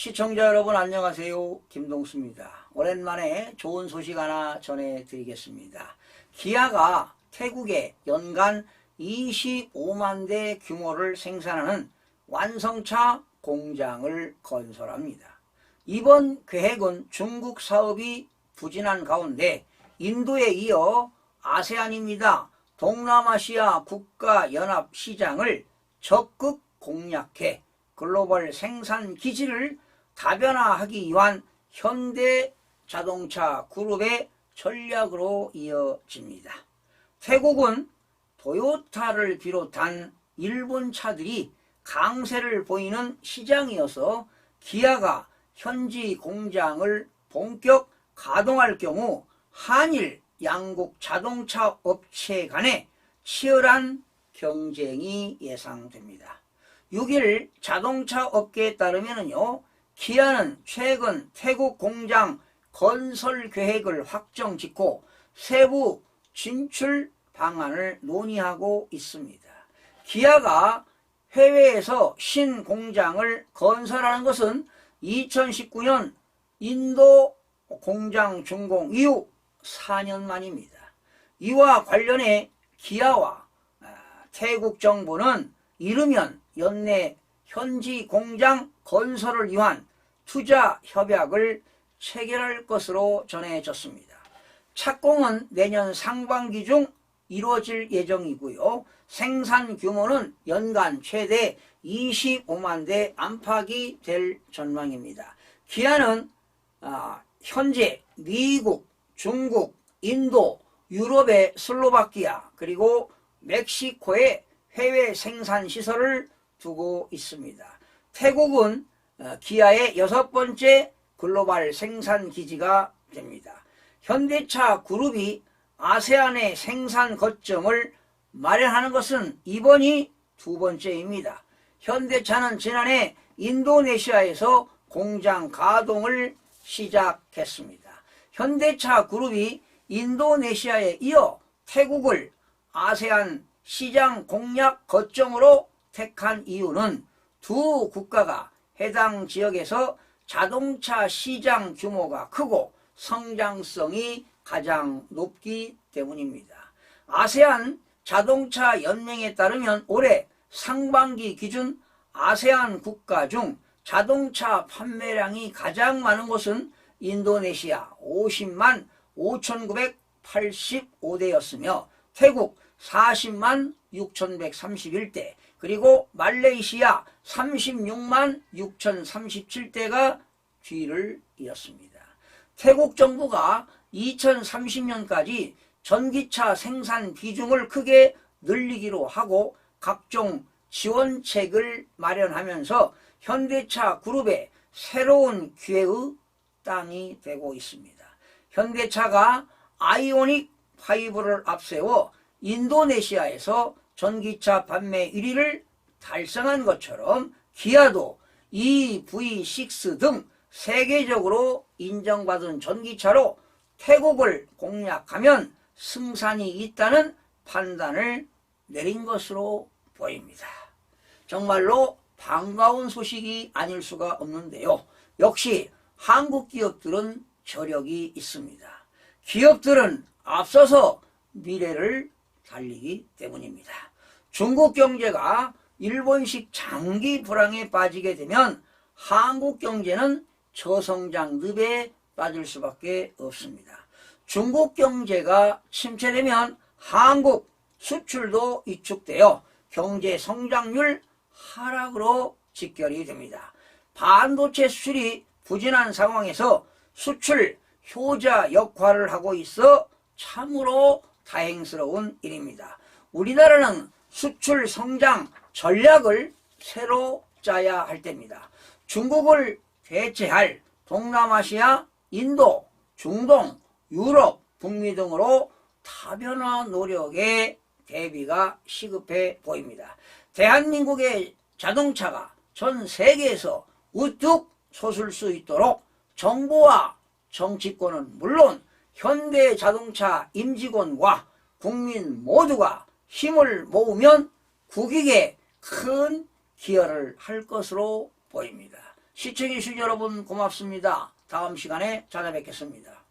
시청자 여러분 안녕하세요. 김동수입니다. 오랜만에 좋은 소식 하나 전해드리겠습니다. 기아가 태국에 연간 25만 대 규모를 생산하는 완성차 공장을 건설합니다. 이번 계획은 중국 사업이 부진한 가운데 인도에 이어 아세안입니다. 동남아시아 국가연합 시장을 적극 공략해 글로벌 생산 기지를 다변화하기 위한 현대 자동차 그룹의 전략으로 이어집니다. 태국은 토요타를 비롯한 일본 차들이 강세를 보이는 시장이어서 기아가 현지 공장을 본격 가동할 경우 한일 양국 자동차 업체 간의 치열한 경쟁이 예상됩니다. 6일 자동차 업계에 따르면요, 기아는 최근 태국 공장 건설 계획을 확정 짓고 세부 진출 방안을 논의하고 있습니다. 기아가 해외에서 신공장을 건설하는 것은 2019년 인도 공장 준공 이후 4년 만입니다. 이와 관련해 기아와 아, 태국 정부는 이르면 연내 현지 공장 건설을 위한 투자 협약을 체결할 것으로 전해졌습니다. 착공은 내년 상반기 중 이루어질 예정이고요. 생산 규모는 연간 최대 25만 대 안팎이 될 전망입니다. 기아는 아, 현재 미국, 중국, 인도, 유럽의 슬로바키아 그리고 멕시코에 해외 생산 시설을 두고 있습니다. 태국은 어, 기아의 여섯 번째 글로벌 생산 기지가 됩니다. 현대차 그룹이 아세안의 생산 거점을 마련하는 것은 이번이 두 번째입니다. 현대차는 지난해 인도네시아에서 공장 가동을 시작했습니다. 현대차 그룹이 인도네시아에 이어 태국을 아세안 시장 공략 거점으로 택한 이유는 두 국가가 해당 지역에서 자동차 시장 규모가 크고 성장성이 가장 높기 때문입니다. 아세안 자동차 연맹에 따르면 올해 상반기 기준 아세안 국가 중 자동차 판매량이 가장 많은 곳은 인도네시아 50만 5,985대였으며 태국 40만 6,131대 그리고 말레이시아 36만 6,037대가 뒤를 이었습니다. 태국 정부가 2030년까지 전기차 생산 비중을 크게 늘리기로 하고 각종 지원책을 마련하면서 현대차 그룹의 새로운 기회의 땅이 되고 있습니다. 현대차가 아이오닉 5를 앞세워 인도네시아에서 전기차 판매 1위를 달성한 것처럼 기아도 EV6 등 세계적으로 인정받은 전기차로 태국을 공략하면 승산이 있다는 판단을 내린 것으로 보입니다. 정말로 반가운 소식이 아닐 수가 없는데요. 역시 한국 기업들은 저력이 있습니다. 기업들은 앞서서 미래를 달리기 때문입니다. 중국 경제가 일본식 장기 불황에 빠지게 되면 한국 경제는 저성장 늪에 빠질 수밖에 없습니다. 중국 경제가 침체되면 한국 수출도 위축되어 경제 성장률 하락으로 직결이 됩니다. 반도체 수출이 부진한 상황에서 수출 효자 역할을 하고 있어 참으로 다행스러운 일입니다. 우리나라는 수출 성장 전략을 새로 짜야 할 때입니다. 중국을 대체할 동남아시아, 인도, 중동, 유럽, 북미 등으로 타변화 노력에 대비가 시급해 보입니다. 대한민국의 자동차가 전 세계에서 우뚝 솟을 수 있도록 정부와 정치권은 물론 현대 자동차 임직원과 국민 모두가 힘을 모으면 국익에 큰 기여를 할 것으로 보입니다. 시청해주신 여러분 고맙습니다. 다음 시간에 찾아뵙겠습니다.